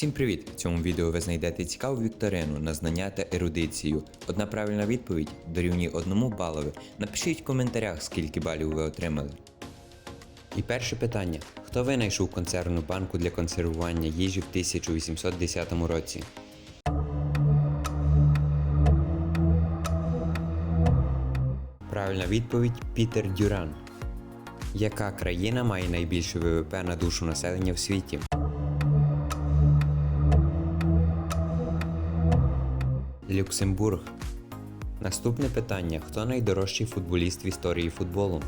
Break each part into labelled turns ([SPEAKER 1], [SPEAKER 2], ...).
[SPEAKER 1] Всім привіт! В цьому відео ви знайдете цікаву вікторину на знання та ерудицію. Одна правильна відповідь дорівнює одному балові. Напишіть в коментарях, скільки балів ви отримали. І перше питання: хто винайшов консервну банку для консервування їжі в 1810 році? Правильна відповідь Пітер Дюран. Яка країна має найбільше ВВП на душу населення в світі? Люксембург. Наступне питання: хто найдорожчий футболіст в історії футболу?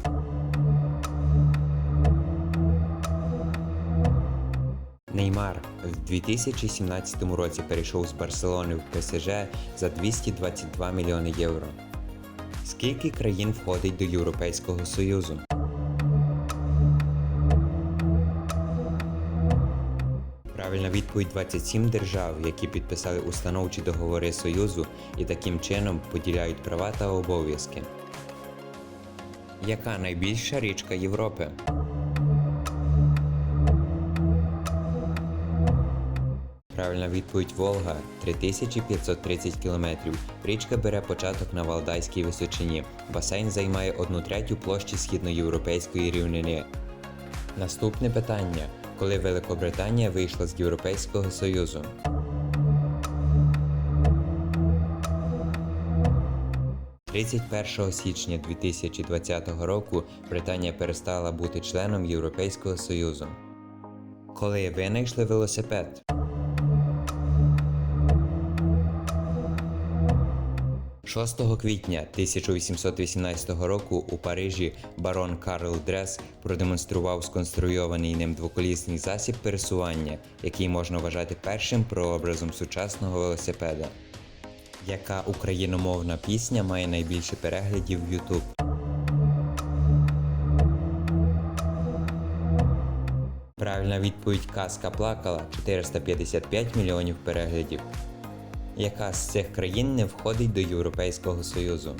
[SPEAKER 1] Неймар в 2017 році перейшов з Барселони в ПСЖ за 222 мільйони євро. Скільки країн входить до Європейського Союзу? Правильна відповідь 27 держав, які підписали установчі договори Союзу і таким чином поділяють права та обов'язки. Яка найбільша річка Європи? Правильна відповідь Волга 3530 км. Річка бере початок на Валдайській височині. Басейн займає одну третю площі східноєвропейської рівнини. Наступне питання: коли Великобританія вийшла з Європейського Союзу? «31 січня 2020 року Британія перестала бути членом Європейського Союзу. Коли винайшли велосипед? «6 квітня 1818 року у Парижі барон Карл Дрес продемонстрував сконструйований ним двоколісний засіб пересування, який можна вважати першим прообразом сучасного велосипеда. Яка україномовна пісня має найбільше переглядів в YouTube? Правильна відповідь Казка плакала 455 мільйонів переглядів. Яка з цих країн не входить до Європейського Союзу?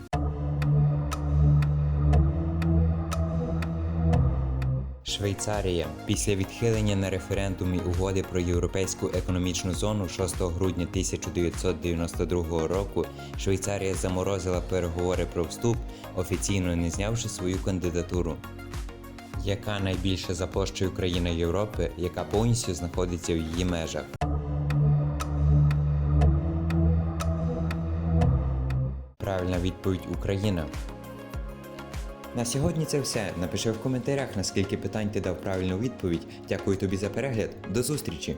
[SPEAKER 1] Швейцарія після відхилення на референдумі угоди про європейську економічну зону 6 грудня 1992 року Швейцарія заморозила переговори про вступ, офіційно не знявши свою кандидатуру. Яка найбільша за площею країна Європи, яка повністю знаходиться в її межах? Правильна відповідь Україна. На сьогодні це все. Напиши в коментарях, наскільки питань ти дав правильну відповідь. Дякую тобі за перегляд. До зустрічі!